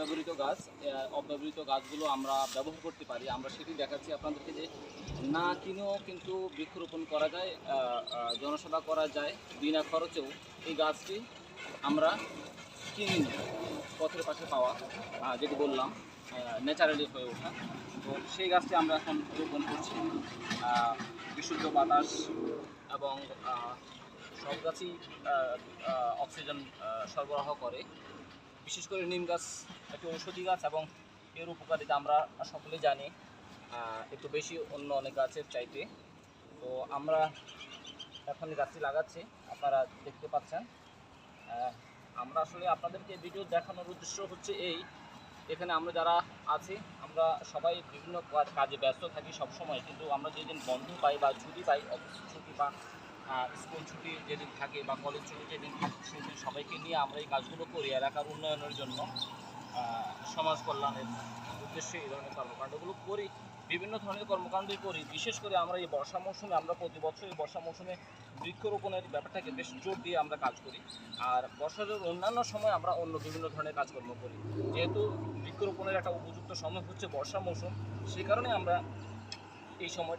অব্যবহৃত গাছ অব্যবহৃত গাছগুলো আমরা ব্যবহার করতে পারি। আমরা সেটি দেখাচ্ছি আপনাদেরকে যে না কিনেও কিন্তু বৃক্ষরোপণ করা যায় জনসেবা করা যায় বিনা খরচেও এই গাছটি আমরা কিনি পথের পাশে পাওয়া যেটি বললাম ন্যাচারালি হয়ে ওঠা। তো সেই গাছটি আমরা এখন রোপণ করছি। বিশুদ্ধ বাতাস এবং সব গাছই অক্সিজেন সরবরাহ করে। বিশেষ করে নিম গাছ, একটি ঔষধি গাছ এবং এর উপকারিতা আমরা সকলে জানি। একটু বেশি অন্য অনেক গাছের চাইতে। তো আমরা এখন গাছটি লাগাচ্ছি, আপনারা দেখতে পাচ্ছেন। আমরা আসলে আপনাদেরকে ভিডিও দেখানোর উদ্দেশ্য হচ্ছে এই, এখানে আমরা যারা আছি, আমরা সবাই বিভিন্ন কাজ- ব্যস্ত থাকি সব সময় কিন্তু আমরা যেদিন বন্ধ পাই বা ছুটি পাই, অফিস ছুটি বা স্কুল ছুটি যেদিন থাকে বা কলেজ ছুটি যেদিন থাকে, সেদিন সবাইকে নিয়ে আমরা এই কাজগুলো করি এলাকার উন্নয়নের জন্য। সমাজ কল্যাণের উদ্দেশ্যে এই ধরনের কর্মকাণ্ডগুলো করি, বিভিন্ন ধরনের কর্মকাণ্ডই করি। বিশেষ করে আমরা এই বর্ষা মৌসুমে, আমরা প্রতি বছর এই বর্ষা মৌসুমে বৃক্ষরোপণের ব্যাপারটাকে বেশ জোর দিয়ে আমরা কাজ করি। আর বর্ষার অন্যান্য সময় আমরা অন্য বিভিন্ন ধরনের কাজকর্ম করি। যেহেতু বৃক্ষরোপণের একটা উপযুক্ত সময় হচ্ছে বর্ষা মৌসুম, সে কারণে আমরা এই সময়